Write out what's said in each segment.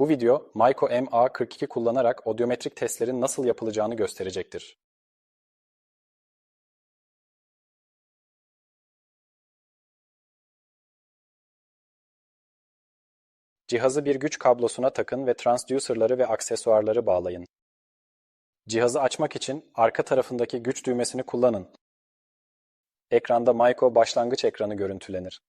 Bu video, Maiko MA42 kullanarak odyometrik testlerin nasıl yapılacağını gösterecektir. Cihazı bir güç kablosuna takın ve transducerları ve aksesuarları bağlayın. Cihazı açmak için arka tarafındaki güç düğmesini kullanın. Ekranda Maiko başlangıç ekranı görüntülenir.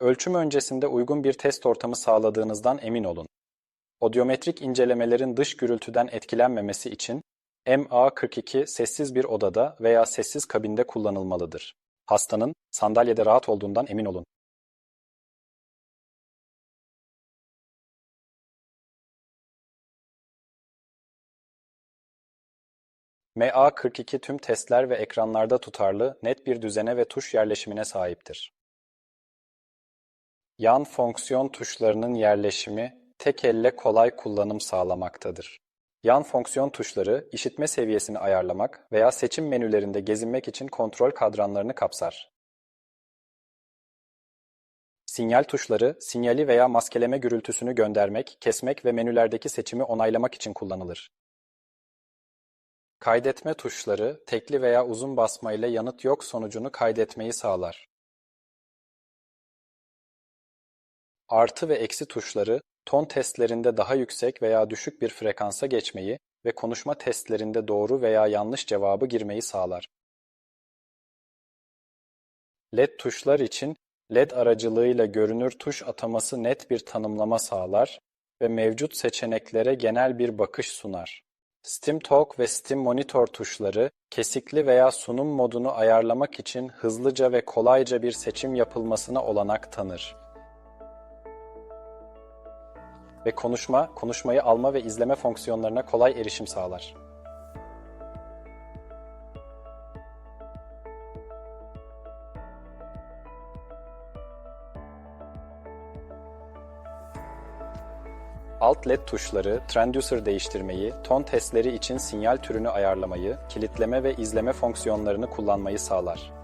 Ölçüm öncesinde uygun bir test ortamı sağladığınızdan emin olun. Odyometrik incelemelerin dış gürültüden etkilenmemesi için MA42 sessiz bir odada veya sessiz kabinde kullanılmalıdır. Hastanın sandalyede rahat olduğundan emin olun. MA42 tüm testler ve ekranlarda tutarlı, net bir düzene ve tuş yerleşimine sahiptir. Yan fonksiyon tuşlarının yerleşimi tek elle kolay kullanım sağlamaktadır. Yan fonksiyon tuşları işitme seviyesini ayarlamak veya seçim menülerinde gezinmek için kontrol kadranlarını kapsar. Sinyal tuşları, sinyali veya maskeleme gürültüsünü göndermek, kesmek ve menülerdeki seçimi onaylamak için kullanılır. Kaydetme tuşları, tekli veya uzun basma ile yanıt yok sonucunu kaydetmeyi sağlar. Artı ve eksi tuşları, ton testlerinde daha yüksek veya düşük bir frekansa geçmeyi ve konuşma testlerinde doğru veya yanlış cevabı girmeyi sağlar. LED tuşlar için LED aracılığıyla görünür tuş ataması net bir tanımlama sağlar ve mevcut seçeneklere genel bir bakış sunar. Steam Talk ve Steam Monitor tuşları, kesikli veya sunum modunu ayarlamak için hızlıca ve kolayca bir seçim yapılmasına olanak tanır. Ve konuşma, konuşmayı alma ve izleme fonksiyonlarına kolay erişim sağlar. Alt LED tuşları, transducer değiştirmeyi, ton testleri için sinyal türünü ayarlamayı, kilitleme ve izleme fonksiyonlarını kullanmayı sağlar.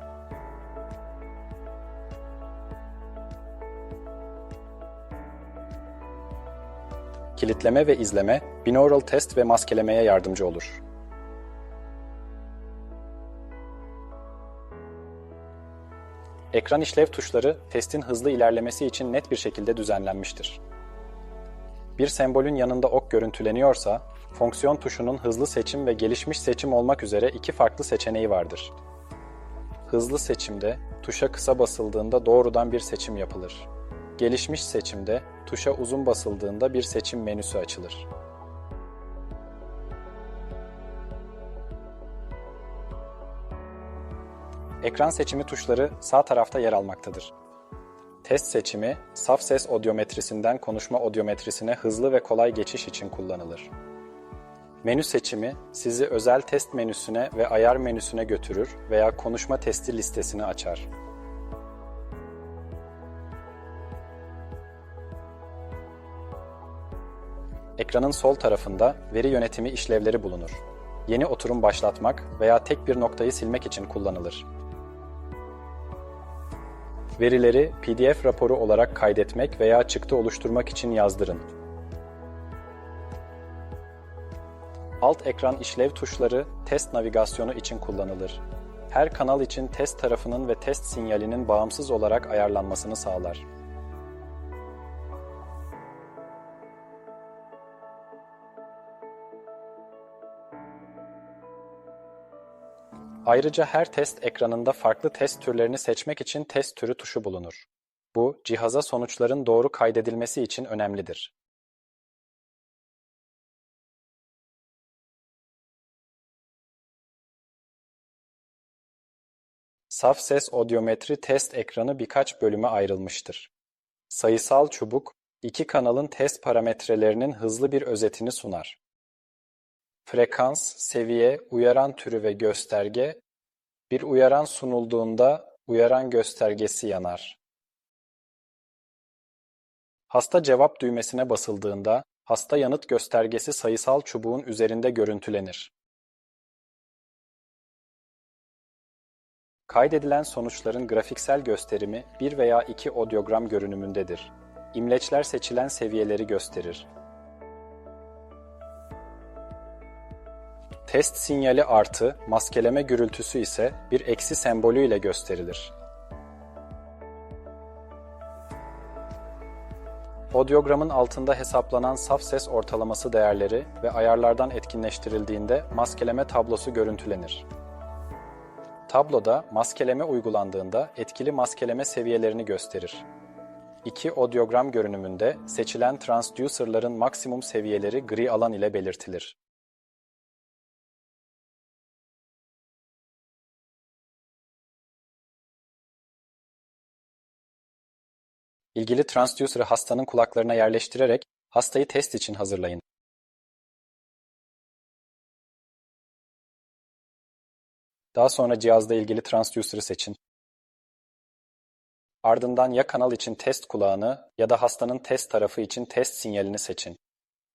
Kilitleme ve izleme, binaural test ve maskelemeye yardımcı olur. Ekran işlev tuşları testin hızlı ilerlemesi için net bir şekilde düzenlenmiştir. Bir sembolün yanında ok görüntüleniyorsa, fonksiyon tuşunun hızlı seçim ve gelişmiş seçim olmak üzere iki farklı seçeneği vardır. Hızlı seçimde, tuşa kısa basıldığında doğrudan bir seçim yapılır. Gelişmiş seçimde, tuşa uzun basıldığında bir seçim menüsü açılır. Ekran seçimi tuşları sağ tarafta yer almaktadır. Test seçimi, saf ses odyometrisinden konuşma odyometrisine hızlı ve kolay geçiş için kullanılır. Menü seçimi, sizi özel test menüsüne ve ayar menüsüne götürür veya konuşma testi listesini açar. Ekranın sol tarafında veri yönetimi işlevleri bulunur. Yeni oturum başlatmak veya tek bir noktayı silmek için kullanılır. Verileri PDF raporu olarak kaydetmek veya çıktı oluşturmak için yazdırın. Alt ekran işlev tuşları test navigasyonu için kullanılır. Her kanal için test tarafının ve test sinyalinin bağımsız olarak ayarlanmasını sağlar. Ayrıca her test ekranında farklı test türlerini seçmek için test türü tuşu bulunur. Bu, cihaza sonuçların doğru kaydedilmesi için önemlidir. Saf ses odyometri test ekranı birkaç bölüme ayrılmıştır. Sayısal çubuk, iki kanalın test parametrelerinin hızlı bir özetini sunar. Frekans, seviye, uyaran türü ve gösterge, bir uyaran sunulduğunda uyaran göstergesi yanar. Hasta cevap düğmesine basıldığında hasta yanıt göstergesi sayısal çubuğun üzerinde görüntülenir. Kaydedilen sonuçların grafiksel gösterimi bir veya iki odyogram görünümündedir. İmleçler seçilen seviyeleri gösterir. Test sinyali artı, maskeleme gürültüsü ise bir eksi sembolü ile gösterilir. Odyogramın altında hesaplanan saf ses ortalaması değerleri ve ayarlardan etkinleştirildiğinde maskeleme tablosu görüntülenir. Tabloda maskeleme uygulandığında etkili maskeleme seviyelerini gösterir. İki odyogram görünümünde seçilen transducerların maksimum seviyeleri gri alan ile belirtilir. İlgili transducer'ı hastanın kulaklarına yerleştirerek hastayı test için hazırlayın. Daha sonra cihazda ilgili transducer'ı seçin. Ardından ya kanal için test kulağını ya da hastanın test tarafı için test sinyalini seçin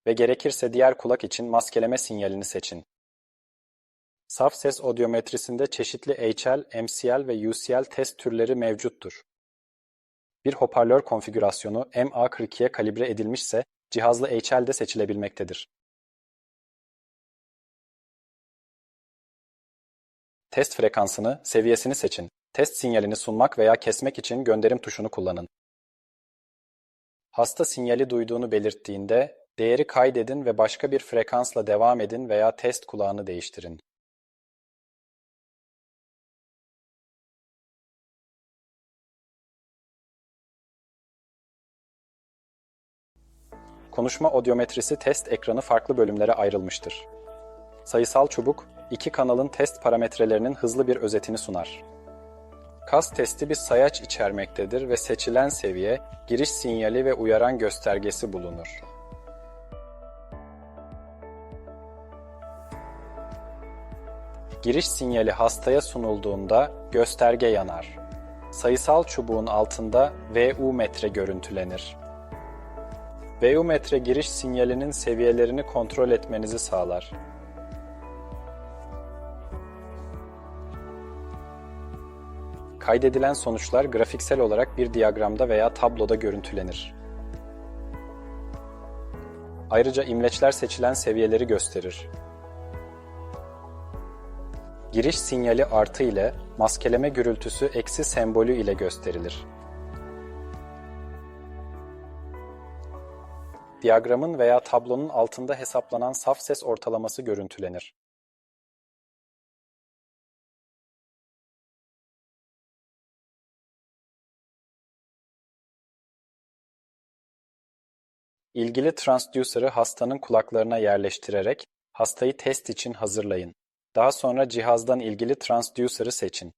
ve gerekirse diğer kulak için maskeleme sinyalini seçin. Saf ses odyometrisinde çeşitli HL, MCL ve UCL test türleri mevcuttur. Bir hoparlör konfigürasyonu MA42'ye kalibre edilmişse cihazlı HL de seçilebilmektedir. Test frekansını, seviyesini seçin. Test sinyalini sunmak veya kesmek için gönderim tuşunu kullanın. Hasta sinyali duyduğunu belirttiğinde değeri kaydedin ve başka bir frekansla devam edin veya test kulağını değiştirin. Konuşma odyometrisi test ekranı farklı bölümlere ayrılmıştır. Sayısal çubuk, iki kanalın test parametrelerinin hızlı bir özetini sunar. Kas testi bir sayaç içermektedir ve seçilen seviye, giriş sinyali ve uyaran göstergesi bulunur. Giriş sinyali hastaya sunulduğunda gösterge yanar. Sayısal çubuğun altında VU metre görüntülenir. VU metre giriş sinyalinin seviyelerini kontrol etmenizi sağlar. Kaydedilen sonuçlar grafiksel olarak bir diyagramda veya tabloda görüntülenir. Ayrıca imleçler seçilen seviyeleri gösterir. Giriş sinyali artı ile maskeleme gürültüsü eksi sembolü ile gösterilir. Diyagramın veya tablonun altında hesaplanan saf ses ortalaması görüntülenir. İlgili transducer'ı hastanın kulaklarına yerleştirerek hastayı test için hazırlayın. Daha sonra cihazdan ilgili transducer'ı seçin.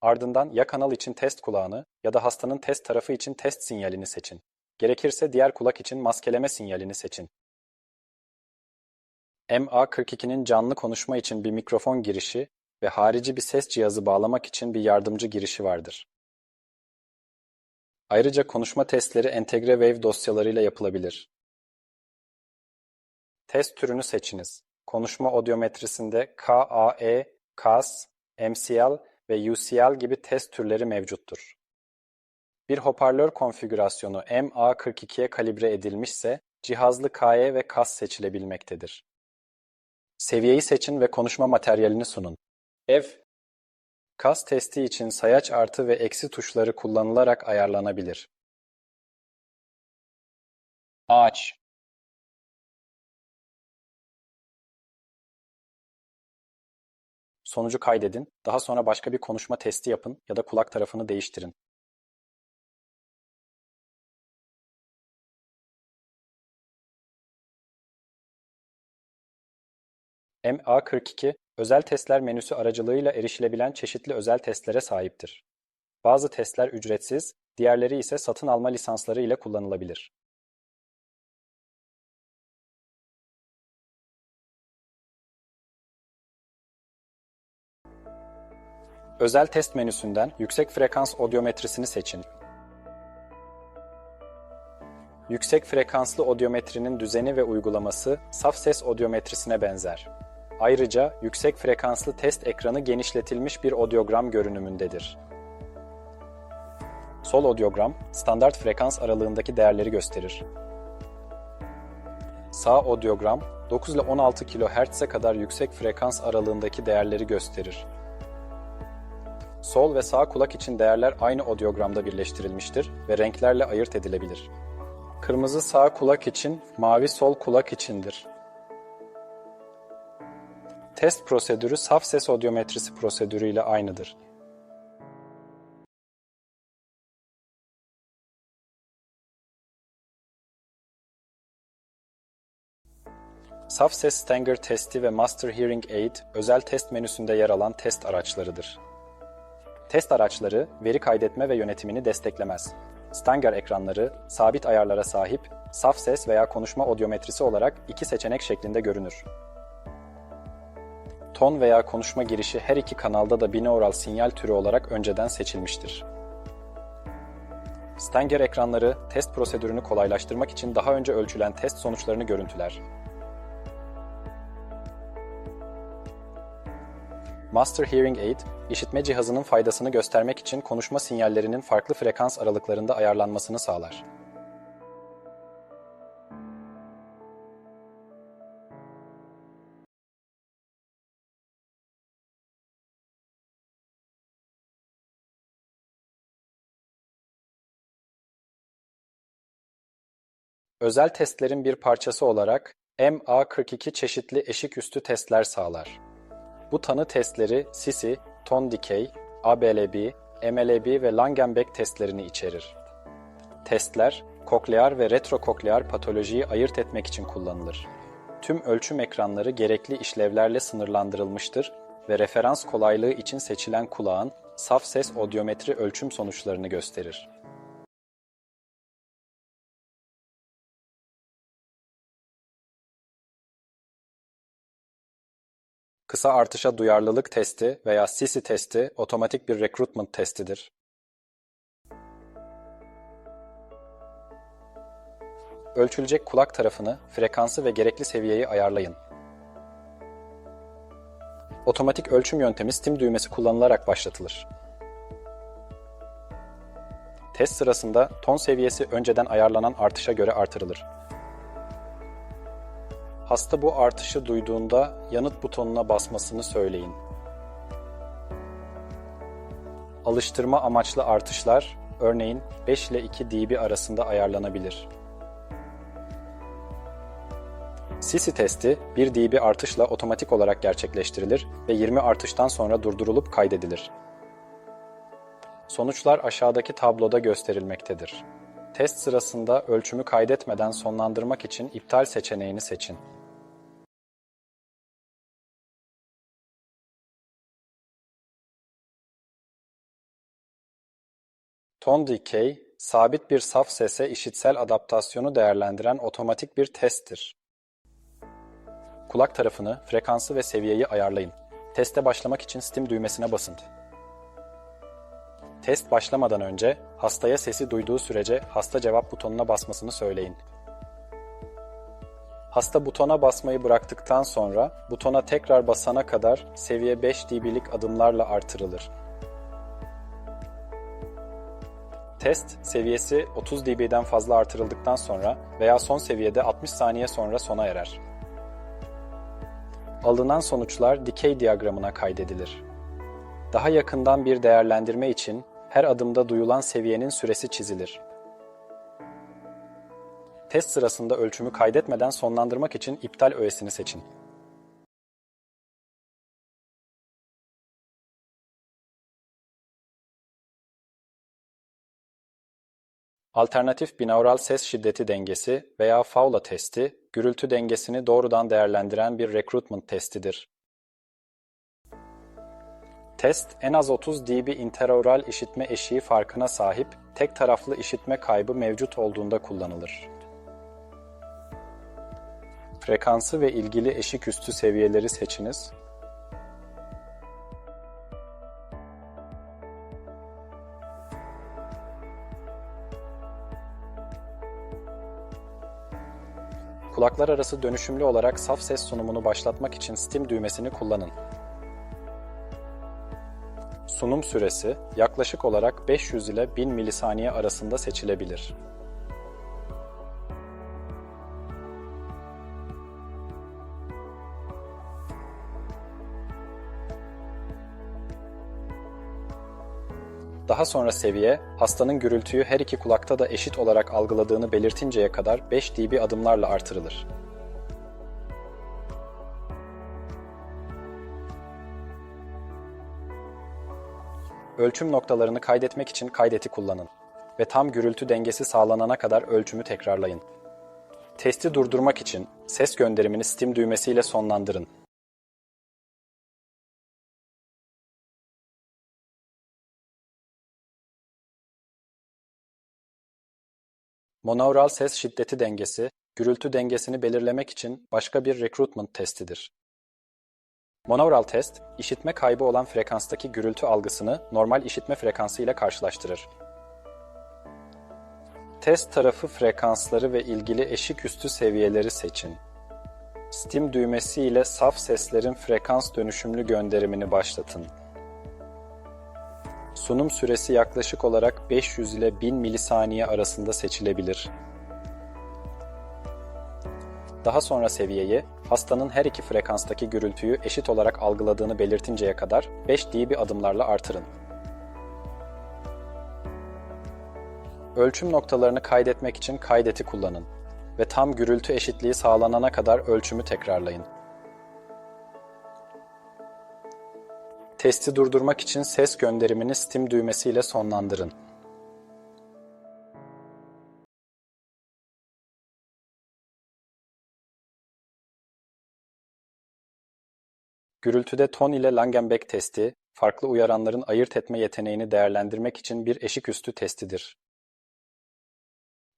Ardından ya kanal için test kulağını ya da hastanın test tarafı için test sinyalini seçin. Gerekirse diğer kulak için maskeleme sinyalini seçin. MA42'nin canlı konuşma için bir mikrofon girişi ve harici bir ses cihazı bağlamak için bir yardımcı girişi vardır. Ayrıca konuşma testleri entegre wave dosyalarıyla yapılabilir. Test türünü seçiniz. Konuşma odyometrisinde KAE, CAS, MCL ve UCL gibi test türleri mevcuttur. Bir hoparlör konfigürasyonu MA42'ye kalibre edilmişse cihazlı KE ve CAS seçilebilmektedir. Seviyeyi seçin ve konuşma materyalini sunun. F Kas testi için sayaç artı ve eksi tuşları kullanılarak ayarlanabilir. Aç Sonucu kaydedin, daha sonra başka bir konuşma testi yapın ya da kulak tarafını değiştirin. MA42, özel testler menüsü aracılığıyla erişilebilen çeşitli özel testlere sahiptir. Bazı testler ücretsiz, diğerleri ise satın alma lisansları ile kullanılabilir. Özel test menüsünden yüksek frekans odyometrisini seçin. Yüksek frekanslı odyometrinin düzeni ve uygulaması saf ses odyometrisine benzer. Ayrıca yüksek frekanslı test ekranı genişletilmiş bir odyogram görünümündedir. Sol odyogram, standart frekans aralığındaki değerleri gösterir. Sağ odyogram, 9 ile 16 kHz'e kadar yüksek frekans aralığındaki değerleri gösterir. Sol ve sağ kulak için değerler aynı odyogramda birleştirilmiştir ve renklerle ayırt edilebilir. Kırmızı sağ kulak için, mavi sol kulak içindir. Test prosedürü saf ses odyometrisi prosedürü ile aynıdır. Saf ses Stanger testi ve Master Hearing Aid özel test menüsünde yer alan test araçlarıdır. Test araçları veri kaydetme ve yönetimini desteklemez. Stanger ekranları sabit ayarlara sahip, saf ses veya konuşma odyometrisi olarak iki seçenek şeklinde görünür. Ton veya konuşma girişi her iki kanalda da binaural sinyal türü olarak önceden seçilmiştir. Stanger ekranları test prosedürünü kolaylaştırmak için daha önce ölçülen test sonuçlarını görüntüler. Master Hearing Aid, işitme cihazının faydasını göstermek için konuşma sinyallerinin farklı frekans aralıklarında ayarlanmasını sağlar. Özel testlerin bir parçası olarak MA42 çeşitli eşik üstü testler sağlar. Bu tanı testleri Sisi, ton dikey, ABLB, MLB ve Langenbeck testlerini içerir. Testler, koklear ve retrokoklear patolojiyi ayırt etmek için kullanılır. Tüm ölçüm ekranları gerekli işlevlerle sınırlandırılmıştır ve referans kolaylığı için seçilen kulağın saf ses odyometri ölçüm sonuçlarını gösterir. Kısa artışa duyarlılık testi veya Sisi testi otomatik bir recruitment testidir. Ölçülecek kulak tarafını, frekansı ve gerekli seviyeyi ayarlayın. Otomatik ölçüm yöntemi STIM düğmesi kullanılarak başlatılır. Test sırasında ton seviyesi önceden ayarlanan artışa göre artırılır. Hasta bu artışı duyduğunda yanıt butonuna basmasını söyleyin. Alıştırma amaçlı artışlar, örneğin 5 ile 2 dB arasında ayarlanabilir. Sisi testi 1 dB artışla otomatik olarak gerçekleştirilir ve 20 artıştan sonra durdurulup kaydedilir. Sonuçlar aşağıdaki tabloda gösterilmektedir. Test sırasında ölçümü kaydetmeden sonlandırmak için iptal seçeneğini seçin. Ton decay, sabit bir saf sese işitsel adaptasyonu değerlendiren otomatik bir testtir. Kulak tarafını, frekansı ve seviyeyi ayarlayın. Teste başlamak için STIM düğmesine basın. Test başlamadan önce hastaya sesi duyduğu sürece hasta cevap butonuna basmasını söyleyin. Hasta butona basmayı bıraktıktan sonra butona tekrar basana kadar seviye 5 dB'lik adımlarla artırılır. Test seviyesi 30 dB'den fazla artırıldıktan sonra veya son seviyede 60 saniye sonra sona erer. Alınan sonuçlar dikey diyagramına kaydedilir. Daha yakından bir değerlendirme için her adımda duyulan seviyenin süresi çizilir. Test sırasında ölçümü kaydetmeden sonlandırmak için iptal öğesini seçin. Alternatif binaural ses şiddeti dengesi veya Fowler testi, gürültü dengesini doğrudan değerlendiren bir recruitment testidir. Test, en az 30 dB interaural işitme eşiği farkına sahip tek taraflı işitme kaybı mevcut olduğunda kullanılır. Frekansı ve ilgili eşik üstü seviyeleri seçiniz. Kulaklar arası dönüşümlü olarak saf ses sunumunu başlatmak için Steam düğmesini kullanın. Sunum süresi yaklaşık olarak 500 ile 1000 milisaniye arasında seçilebilir. Daha sonra seviye, hastanın gürültüyü her iki kulakta da eşit olarak algıladığını belirtinceye kadar 5 dB adımlarla artırılır. Ölçüm noktalarını kaydetmek için kaydeti kullanın ve tam gürültü dengesi sağlanana kadar ölçümü tekrarlayın. Testi durdurmak için ses gönderimini Steam düğmesiyle sonlandırın. Monaural ses şiddeti dengesi, gürültü dengesini belirlemek için başka bir recruitment testidir. Monaural test, işitme kaybı olan frekanstaki gürültü algısını normal işitme frekansı ile karşılaştırır. Test tarafı frekansları ve ilgili eşik üstü seviyeleri seçin. Steam düğmesi ile saf seslerin frekans dönüşümlü gönderimini başlatın. Sunum süresi yaklaşık olarak 500 ile 1000 milisaniye arasında seçilebilir. Daha sonra seviyeyi, hastanın her iki frekanstaki gürültüyü eşit olarak algıladığını belirtinceye kadar 5 dB adımlarla artırın. Ölçüm noktalarını kaydetmek için kaydeti kullanın ve tam gürültü eşitliği sağlanana kadar ölçümü tekrarlayın. Testi durdurmak için ses gönderimini Steam düğmesiyle sonlandırın. Gürültüde ton ile Langenbeck testi, farklı uyaranların ayırt etme yeteneğini değerlendirmek için bir eşiküstü testidir.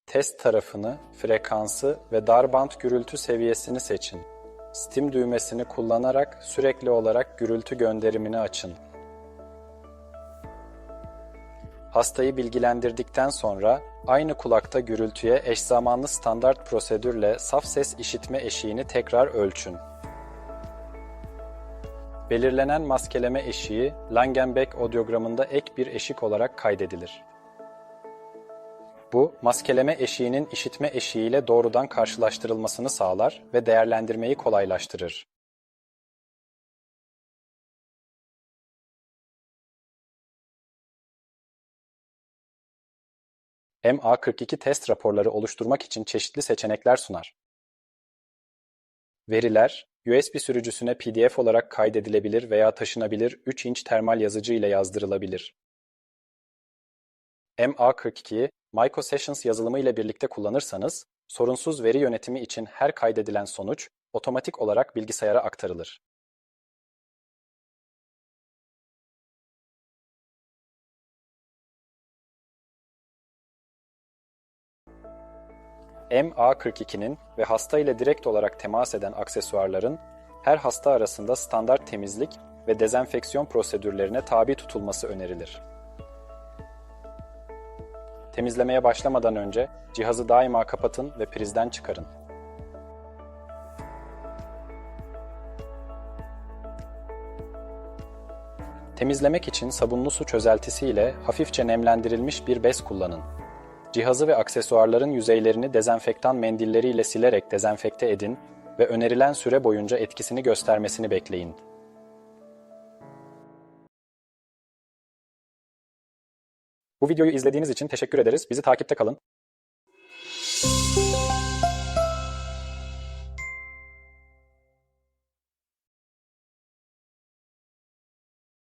Test tarafını, frekansı ve darband gürültü seviyesini seçin. Steam düğmesini kullanarak sürekli olarak gürültü gönderimini açın. Hastayı bilgilendirdikten sonra aynı kulakta gürültüye eşzamanlı standart prosedürle saf ses işitme eşiğini tekrar ölçün. Belirlenen maskeleme eşiği Langenbeck odyogramında ek bir eşik olarak kaydedilir. Bu, maskeleme eşiğinin işitme eşiğiyle doğrudan karşılaştırılmasını sağlar ve değerlendirmeyi kolaylaştırır. MA42 test raporları oluşturmak için çeşitli seçenekler sunar. Veriler, USB sürücüsüne PDF olarak kaydedilebilir veya taşınabilir 3 inç termal yazıcı ile yazdırılabilir. MA42'yi Myco Sessions yazılımı ile birlikte kullanırsanız, sorunsuz veri yönetimi için her kaydedilen sonuç otomatik olarak bilgisayara aktarılır. MA42'nin ve hasta ile direkt olarak temas eden aksesuarların her hasta arasında standart temizlik ve dezenfeksiyon prosedürlerine tabi tutulması önerilir. Temizlemeye başlamadan önce cihazı daima kapatın ve prizden çıkarın. Temizlemek için sabunlu su çözeltisi ile hafifçe nemlendirilmiş bir bez kullanın. Cihazı ve aksesuarların yüzeylerini dezenfektan mendilleriyle silerek dezenfekte edin ve önerilen süre boyunca etkisini göstermesini bekleyin. Bu videoyu izlediğiniz için teşekkür ederiz. Bizi takipte kalın.